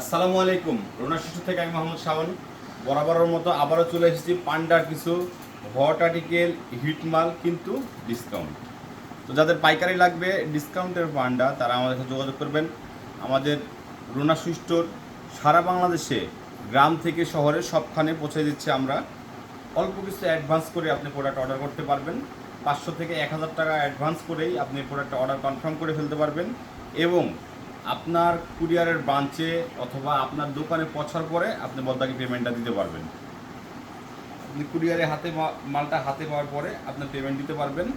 আসসালামু আলাইকুম। রোনা শিশু থেকে আমি মোহাম্মদ শাওন। বরাবরের মতো আবারও চলে এসেছি পান্ডার কিছু হট আর্টিকেল হিট মাল কিন্তু ডিসকাউন্ট তো যাদের পাইকারি লাগবে ডিসকাউন্টের পান্ডা, তারা আমাদের সাথে যোগাযোগ করবেন। আমাদের রোনা সুস্টোর সারা বাংলাদেশে, গ্রাম থেকে শহরে সবখানে পৌঁছে দিচ্ছে আমরা। অল্প কিছু অ্যাডভান্স করে আপনি প্রোডাক্ট অর্ডার করতে পারবেন। পাঁচশো থেকে এক হাজার টাকা অ্যাডভান্স করেই আপনি প্রোডাক্টটা অর্ডার কনফার্ম করে ফেলতে পারবেন। এবং আপনার কুরিয়ারের ব্রাঞ্চে অথবা আপনার দোকানে পৌঁছার পরে আপনি বদ্দাকে পেমেন্টটা দিতে পারবেন। আপনি কুরিয়ারে হাতে মালটা হাতে পাওয়ার পরে আপনি পেমেন্ট দিতে পারবেন।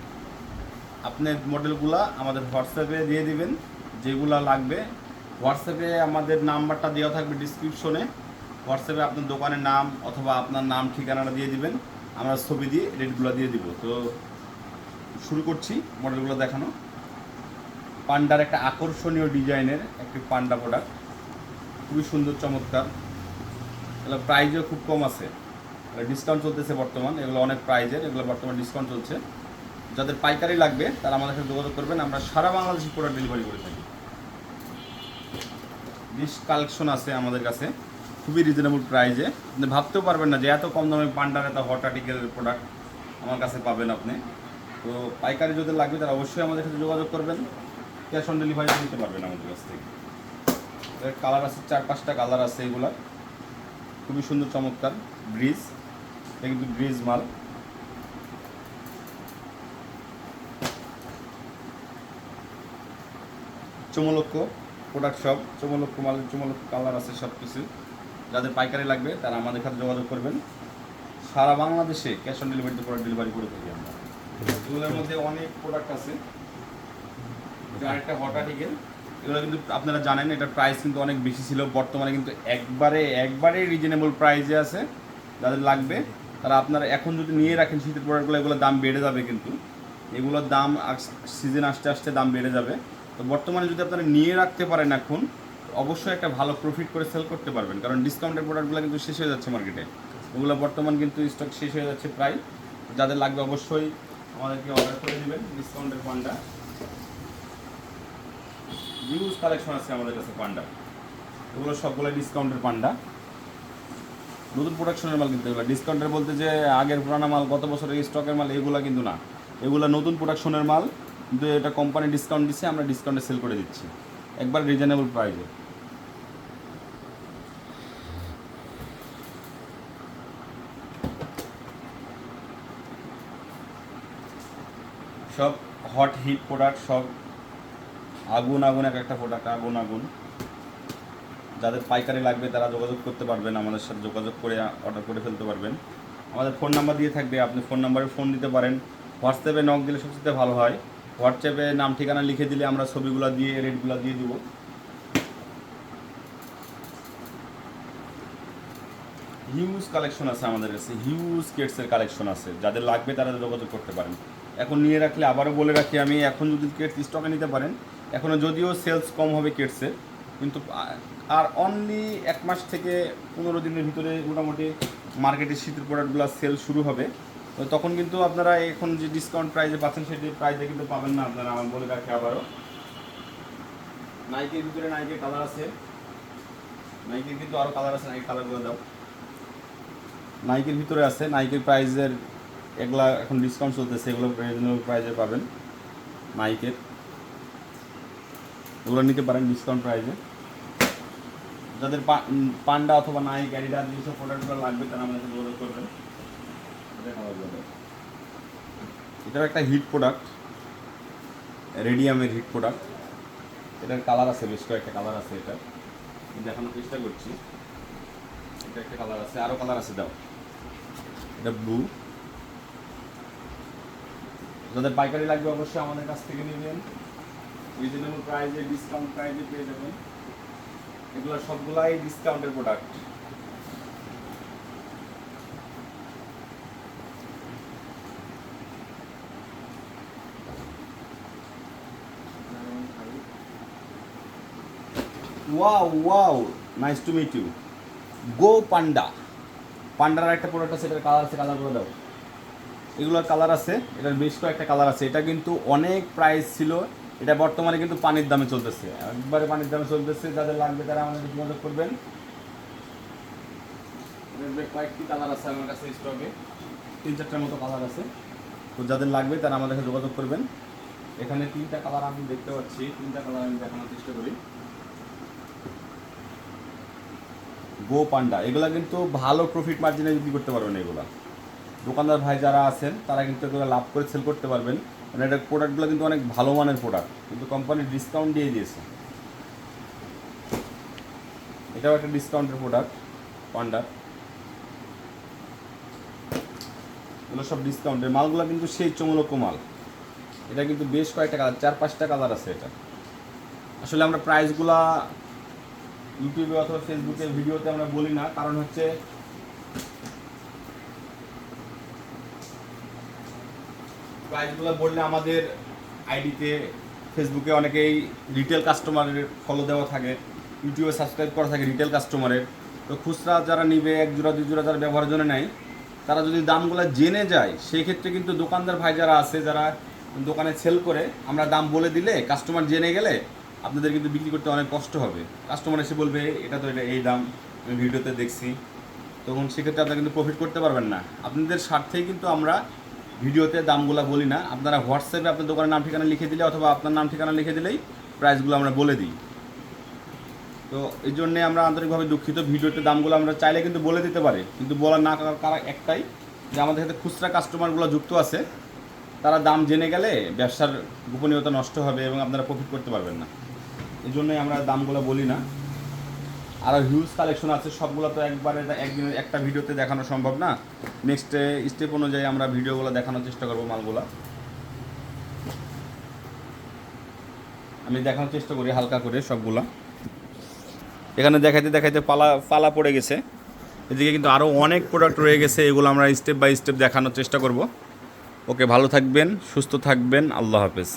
আপনার মডেলগুলা আমাদের হোয়াটসঅ্যাপে দিয়ে দিবেন, যেগুলা লাগবে। হোয়াটসঅ্যাপে আমাদের নাম্বারটা দেওয়া থাকবে ডিসক্রিপশনে হোয়াটসঅ্যাপে আপনার দোকানের নাম অথবা আপনার নাম, ঠিকানাটা দিয়ে দিবেন। আমরা ছবি দিয়ে রেটগুলো দিয়ে দিব। তো শুরু করছি মডেলগুলো দেখানো। পান্ডার একটা আকর্ষণীয় ডিজাইনের একটি পান্ডা প্রোডাক্ট খুবই সুন্দর, চমৎকার। এগুলো প্রাইজও খুব কম আছে। ডিসকাউন্ট চলতেছে বর্তমান। এগুলো অনেক প্রাইজের এগুলো বর্তমান ডিসকাউন্ট চলছে। যাদের পাইকারি লাগবে, তারা আমাদের সাথে যোগাযোগ করবেন। আমরা সারা বাংলাদেশে প্রোডাক্ট ডেলিভারি করে থাকি। ডিশ কালেকশন আছে আমাদের কাছে। খুবই রিজনেবল প্রাইজে আপনি ভাবতেও পারবেন না যে এত কম দামে পান্ডার এত হট আর্টিকেলের প্রোডাক্ট আমার কাছে পাবেন আপনি। তো পাইকারি যদি লাগবে তারা অবশ্যই আমাদের সাথে যোগাযোগ করবেন। ক্যাশ অন ডেলিভারি নিতে পারবেন আমাদের কাছ থেকে। কালার আছে, চার পাঁচটা কালার আছে এগুলার। খুবই সুন্দর, চমৎকার। ব্রিজ এটা কিন্তু ব্রিজ মাল। চমলক্ষ প্রোডাক্ট সব চমলক্ষ মাল চমলক্ষ কালার আছে সব কিছু যাদের পাইকারি লাগবে, তারা আমাদের সাথে যোগাযোগ করবেন। সারা বাংলাদেশে ক্যাশ অন ডেলিভারিতে প্রোডাক্ট ডেলিভারি করে থাকি আমরা। এগুলোর মধ্যে অনেক প্রোডাক্ট আছে। আরেকটা এগুলো কিন্তু আপনারা জানেন, এটার প্রাইস কিন্তু অনেক বেশি ছিল। বর্তমানে কিন্তু একবারে একবারে রিজনেবল প্রাইসে আছে, যাদের লাগবে। তারা আপনারা এখন যদি নিয়ে রাখেন শীতের প্রোডাক্টগুলো এগুলোর দাম বেড়ে যাবে কিন্তু। এগুলোর দাম সিজন আসতে আসতে দাম বেড়ে যাবে। তো বর্তমানে যদি আপনারা নিয়ে রাখতে পারেন এখন অবশ্যই একটা ভালো প্রফিট করে সেল করতে পারবেন। কারণ ডিসকাউন্টের প্রোডাক্টগুলো কিন্তু শেষ হয়ে যাচ্ছে মার্কেটে ওগুলো বর্তমান কিন্তু স্টক শেষ হয়ে যাচ্ছে প্রায়। যাদের লাগবে অবশ্যই আমাদেরকে অর্ডার করে দেবেন ডিসকাউন্টের ফান্ডা হিউজ কালেকশন আছে আমাদের কাছে পান্ডা। এগুলো সবগুলো ডিসকাউন্টের পান্ডা। নতুন প্রোডাকশনের মাল কিন্তু এগুলো। ডিসকাউন্টের বলতে যে আগের পুরানা মাল, গত বছরের স্টকের মাল, এগুলো কিন্তু না। এগুলো নতুন প্রোডাকশনের মাল, কিন্তু এটা কোম্পানি ডিসকাউন্ট দিচ্ছে আমরা ডিসকাউন্টে সেল করে দিচ্ছি। একবার রিজনেবল প্রাইসে সব হট হিট প্রোডাক্ট সব আগুন আগুন, এক একটা প্রোডাক্ট আগুন আগুন। যাদের পাইকারি লাগবে তারা যোগাযোগ করতে পারবেন, আমাদের সাথে যোগাযোগ করে অর্ডার করে ফেলতে পারবেন। আমাদের ফোন নাম্বার দিয়ে থাকবে, আপনি ফোন নাম্বারে ফোন দিতে পারেন। হোয়াটসঅ্যাপে নক দিলে সবচেয়ে ভালো হয়। হোয়াটসঅ্যাপে নাম, ঠিকানা লিখে দিলে আমরা ছবিগুলো দিয়ে রেটগুলো দিয়ে দিব। হিউজ কালেকশন আছে আমাদের কাছে হিউজ কেটসের কালেকশন আছে। যাদের লাগবে তারা যোগাযোগ করতে পারেন। এখন নিয়ে রাখলে আবারও বলে রাখি আমি, এখন যদি কেটস স্টকে নিতে পারেন এখনও যদিও সেলস কম হবে কেটসের কিন্তু আর অনলি এক মাস থেকে পনেরো দিনের ভিতরে মোটামুটি মার্কেটে শীতের প্রোডাক্টগুলো সেল শুরু হবে। তো তখন কিন্তু আপনারা এখন যে ডিসকাউন্ট প্রাইসে পাচ্ছেন সেটি প্রাইসে কিন্তু পাবেন না আপনারা, আমার বলে রাখি আবারও। নাইকের ভিতরে নাইকের কালার আছে। নাইকের কিন্তু আরও কালার আছে নাইকের কালারগুলো দাও। নাইকের ভিতরে আছে নাইকের প্রাইজের এগুলা এখন ডিসকাউন্ট চলতেছে, এগুলো রিজনেবল প্রাইজে পাবেন। নাইকের এগুলো নিতে পারেন ডিসকাউন্ট প্রাইজে যাদের পান্ডা অথবা নাই অ্যাডিডাস যেসব প্রোডাক্টগুলো লাগবে, তারা আমাদের যোগাযোগ করবেন। এটাও একটা হিট প্রোডাক্ট রেডিয়ামের হিট প্রোডাক্ট এটার কালার আছে, বেশ কয়েকটা কালার আছে এটা। দেখানোর চেষ্টা করছি। এটা একটা কালার আছে আরও কালার আছে, দাও। এটা ব্লু যাদের পাইকারি লাগবে, অবশ্যই আমাদের কাছ থেকে নিয়ে নেবেন। রিজনেবল প্রাইসে ডিসকাউন্ট প্রাইসে পেয়ে যাবেন। এগুলো সবগুলাই ডিসকাউন্টের product wow wow nice to meet you go panda পান্ডার একটা প্রোডাক্ট আছে, এটার কালার আছে কালারগুলো দাও। এগুলোর কালার আছে, এটার বেশ কয়েকটা কালার আছে। এটা কিন্তু অনেক প্রাইস ছিল। এটা বর্তমানে কিন্তু পানির দামে চলতেছে। একবারে পানির দামে চলতেছে যাদের লাগবে তারা আমাদের যোগাযোগ করবেন। কয়েকটি কালার আছে আমার কাছে স্টকে তিন চারটার মতো কালার আছে। তো যাদের লাগবে তারা আমাদের সাথে যোগাযোগ করবেন। এখানে তিনটা কালার আমি দেখতে পাচ্ছি। তিনটা কালার আমি দেখানোর চেষ্টা করি। গো পান্ডা এগুলা কিন্তু ভালো প্রফিট মার্জিনে বিক্রি করতে পারবেন এগুলা। দোকানদার ভাই যারা আছেন, তারা কিন্তু এগুলো লাভ করে সেল করতে পারবেন। মানে এটা প্রোডাক্টগুলো কিন্তু অনেক ভালো মানের প্রোডাক্ট কিন্তু কোম্পানি ডিসকাউন্ট দিয়ে দিয়েছে। এটাও একটা ডিসকাউন্টের প্রোডাক্ট পান্ডার এগুলো সব ডিসকাউন্টের মালগুলো কিন্তু সেই চমলক্য মাল। এটা কিন্তু বেশ কয়েকটা কালার চার পাঁচটা কালার আছে এটা। আসলে আমরা প্রাইসগুলা ইউটিউবে অথবা ফেসবুকে ভিডিওতে আমরা বলি না, কারণ হচ্ছে প্রাইসগুলো বললে আমাদের আইডিতে ফেসবুকে অনেকেই রিটেল কাস্টমারের ফলো দেওয়া থাকে ইউটিউবে সাবস্ক্রাইব করা থাকে রিটেল কাস্টমারের তো খুচরা যারা নিবে এক জোড়া দুই জোড়া যারা ব্যবহারের জন্য নেয়, তারা যদি দামগুলো জেনে যায়, সেই ক্ষেত্রে কিন্তু দোকানদার ভাই যারা আছে, যারা দোকানে সেল করে, আমরা দাম বলে দিলে কাস্টমার জেনে গেলে আপনাদের কিন্তু বিক্রি করতে অনেক কষ্ট হবে। কাস্টমার এসে বলবে, এটা তো এটা এই দাম, আমি ভিডিওতে দেখছি। তখন সেক্ষেত্রে আপনারা কিন্তু প্রফিট করতে পারবেন না। আপনাদের স্বার্থেই কিন্তু আমরা ভিডিওতে দামগুলো বলি না, আপনারা হোয়াটসঅ্যাপে আপনার দোকানের নাম, ঠিকানা লিখে দিলে অথবা আপনার নাম, ঠিকানা লিখে দিলেই প্রাইসগুলো আমরা বলে দিই। তো এই জন্যে আমরা আন্তরিকভাবে দুঃখিত, ভিডিওতে দামগুলো আমরা চাইলে কিন্তু বলে দিতে পারি, কিন্তু বলার না কারণ একটাই যে আমাদের সাথে খুচরা কাস্টমারগুলো যুক্ত আছে, তারা দাম জেনে গেলে ব্যবসার গোপনীয়তা নষ্ট হবে এবং আপনারা প্রফিট করতে পারবেন না। এই জন্যই আমরা দামগুলো বলি না। আরও হিউজ কালেকশন আছে, সবগুলো তো একবারে একদিনের একটা ভিডিওতে দেখানো সম্ভব না। নেক্সট স্টেপ অনুযায়ী আমরা ভিডিওগুলো দেখানোর চেষ্টা করব মালগুলো। আমি দেখানোর চেষ্টা করি হালকা করে সবগুলা। এখানে দেখাইতে দেখাইতে পালা পালা পড়ে গেছে। এদিকে কিন্তু আরও অনেক প্রোডাক্ট রয়ে গেছে, এগুলো আমরা স্টেপ বাই স্টেপ দেখানোর চেষ্টা করব। ওকে, ভালো থাকবেন, সুস্থ থাকবেন, আল্লাহ হাফেজ।